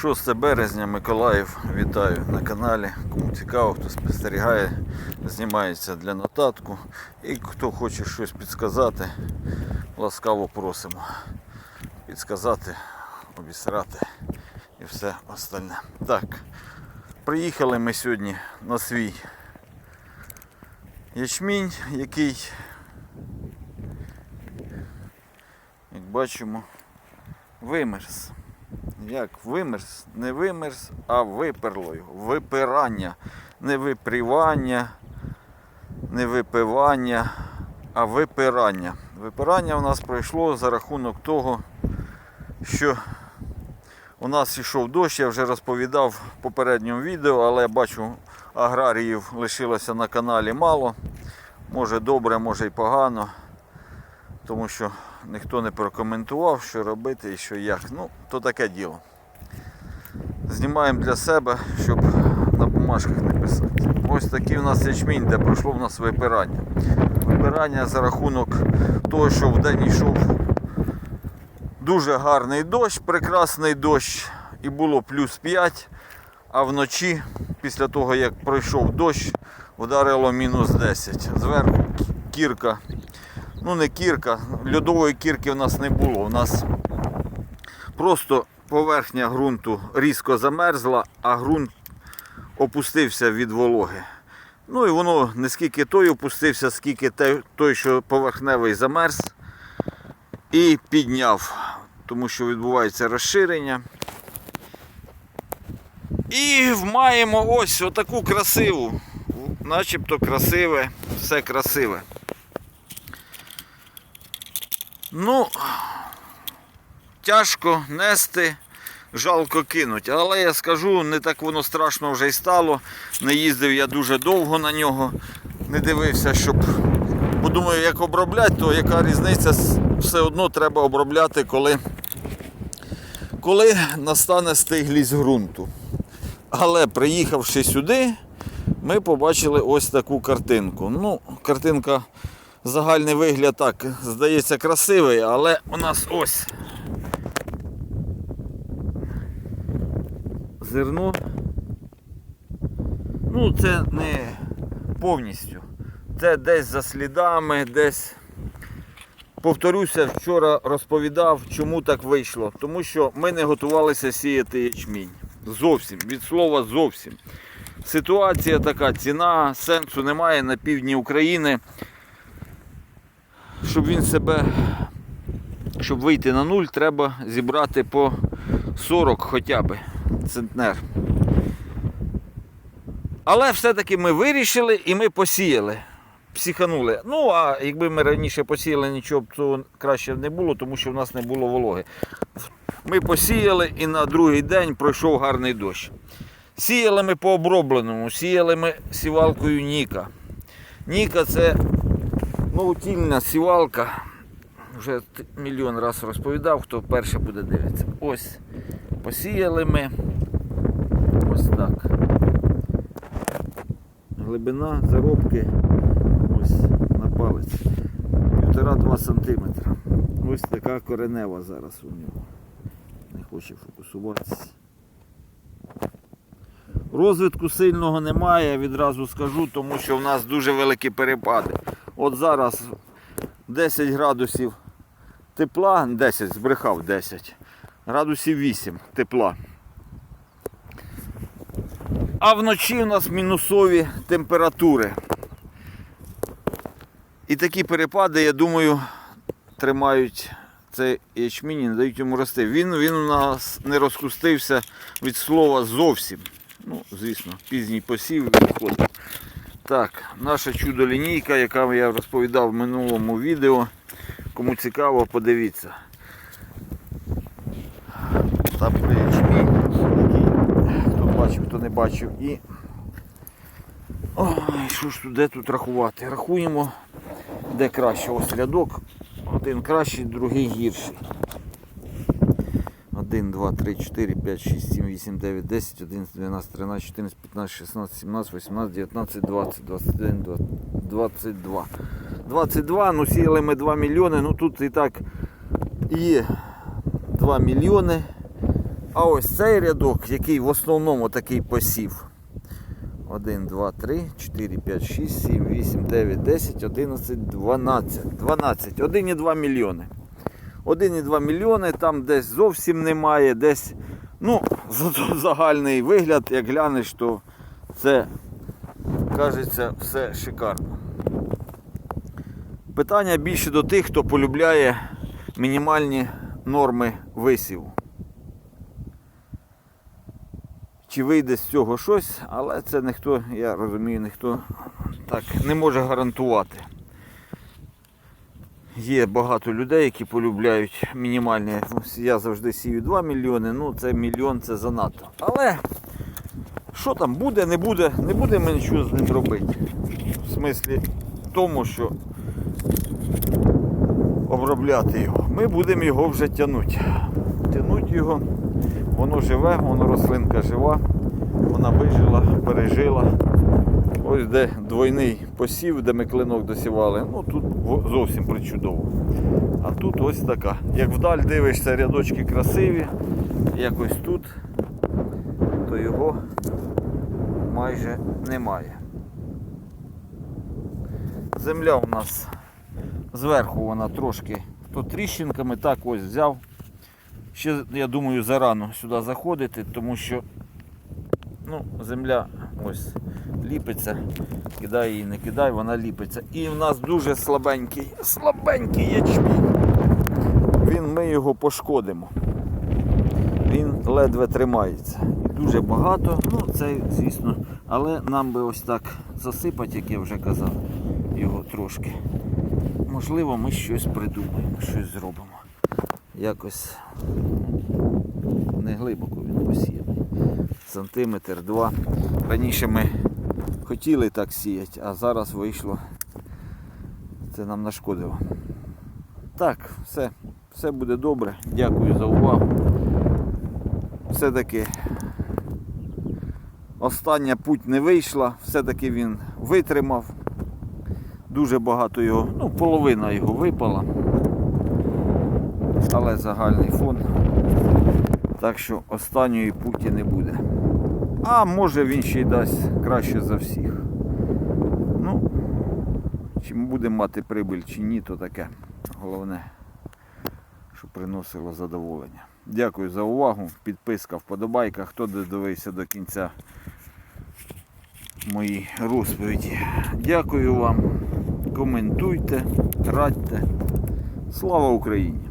6 березня Миколаїв вітаю на каналі. Кому цікаво, хто спостерігає, знімається для нотатку. І хто хоче щось підсказати, ласкаво просимо. Підсказати, обісрати і все остальне. Так, приїхали ми сьогодні на свій ячмінь, який, як бачимо, вимерз. Як вимерз, не вимерз, а виперло його. Випирання. Не випрівання, не випивання, а випирання. Випирання у нас пройшло за рахунок того, що у нас йшов дощ, я вже розповідав в попередньому відео, але я бачу, аграріїв лишилося на каналі мало. Може добре, може і погано. Тому що ніхто не прокоментував, що робити і що як. Ну, то таке діло. Знімаємо для себе, щоб на бумажках не писати. Ось такий у нас ячмінь, де пройшло в нас випирання. Випирання за рахунок того, що в день йшов дуже гарний дощ, прекрасний дощ, і було плюс 5, а вночі, після того як пройшов дощ, вдарило мінус 10. Зверху кірка ну не кірка, льодової кірки в нас не було. У нас просто поверхня ґрунту різко замерзла, а ґрунт опустився від вологи. Ну і воно не скільки той опустився, скільки той, що поверхневий замерз, і підняв, тому що відбувається розширення. І маємо ось отаку красиву, начебто красиве, все красиве. Ну, тяжко нести, жалко кинуть. Але я скажу, не так воно страшно вже й стало. Не їздив я дуже довго на нього, не дивився, щоб. Бо думаю, як обробляти, то яка різниця, все одно треба обробляти, коли, коли настане стиглість ґрунту. Але приїхавши сюди, ми побачили ось таку картинку. Ну, картинка загальний вигляд так здається красивий, але у нас ось зерно. Ну, це не повністю. Це десь за слідами, десь. Повторюся, вчора розповідав, чому так вийшло. Тому що ми не готувалися сіяти ячмінь. Зовсім, від слова зовсім. Ситуація така, ціна, сенсу немає на півдні України щоб він себе, щоб вийти на нуль, треба зібрати по 40 хоча б центнер. Але все-таки ми вирішили і ми посіяли. Психанули. Ну, а якби ми раніше посіяли, нічого б то краще не було, тому що в нас не було вологи. Ми посіяли і на другий день пройшов гарний дощ. Сіяли ми по обробленому, сіяли ми сівалкою Ніка. Ніка це Новотільна сівалка. Вже мільйон раз розповідав, хто перше буде дивитися. Ось посіяли ми. Ось так. Глибина заробки ось на палець. Півтора-два сантиметра. Ось така коренева зараз у нього. Не хоче фокусуватися. Розвитку сильного немає, я відразу скажу, тому що в нас дуже великі перепади. От зараз 10 градусів тепла, 10, збрехав 10, градусів 8 тепла. А вночі у нас мінусові температури. І такі перепади, я думаю, тримають цей ячмінь і не дають йому рости. Він, він у нас не розкустився від слова зовсім. Ну, звісно, пізній посів відходить. Так, наша чудо-лінійка, яка я розповідав в минулому відео. Кому цікаво, подивіться. Та ячмінь, хто бачив, хто не бачив. І. Ой, що ж тут, де тут рахувати? Рахуємо, де краще. Ось рядок. Один кращий, другий гірший. 1, 2, 3, 4, 5, 6, 7, 8, 9, 10, 11, 12, 13, 14, 15, 16, 17, 18, 19, 20, 21, 22. 22, ну сіяли ми 2 мільйони, ну тут і так є 2 мільйони. А ось цей рядок, який в основному такий посів. 1, 2, 3, 4, 5, 6, 7, 8, 9, 10, 11, 12. 12. 1,2 мільйони. 1,2 мільйони, там десь зовсім немає, десь, ну, загальний вигляд, як глянеш, то це кажеться все шикарно. Питання більше до тих, хто полюбляє мінімальні норми висіву. Чи вийде з цього щось, але це ніхто, я розумію, ніхто так не може гарантувати. Є багато людей, які полюбляють мінімальні. Я завжди сію 2 мільйони, ну це мільйон це занадто. Але що там буде, не буде, не будемо нічого з ним робити. В смислі тому, що обробляти його. Ми будемо його вже тягнути. Тягнути його, воно живе, воно рослинка жива, вона вижила, пережила. Ось де двойний посів, де ми клинок досівали, ну тут зовсім причудово. А тут ось така. Як вдаль дивишся, рядочки красиві, якось тут, то його майже немає. Земля у нас зверху вона трошки то тріщинками, так ось взяв. Ще, я думаю, зарано сюди заходити, тому що ну, земля ось ліпиться, кидай її, не кидай, вона ліпиться. І в нас дуже слабенький, слабенький ячмінь. Він, ми його пошкодимо. Він ледве тримається. Дуже багато, ну це звісно, але нам би ось так засипати, як я вже казав, його трошки. Можливо, ми щось придумаємо, щось зробимо. Якось не глибоко він. Сантиметр два. Раніше ми хотіли так сіяти, а зараз вийшло. Це нам нашкодило. Так, все, все буде добре. Дякую за увагу. Все-таки остання путь не вийшла, все-таки він витримав. Дуже багато його, ну, половина його випала. Але загальний фон. Так що останньої путі не буде. А може він ще й дасть краще за всіх. Ну, чи ми будемо мати прибиль чи ні, то таке. Головне, щоб приносило задоволення. Дякую за увагу. Підписка, вподобайка. Хто додивився до кінця мої розповіді. Дякую вам. Коментуйте, радьте. Слава Україні!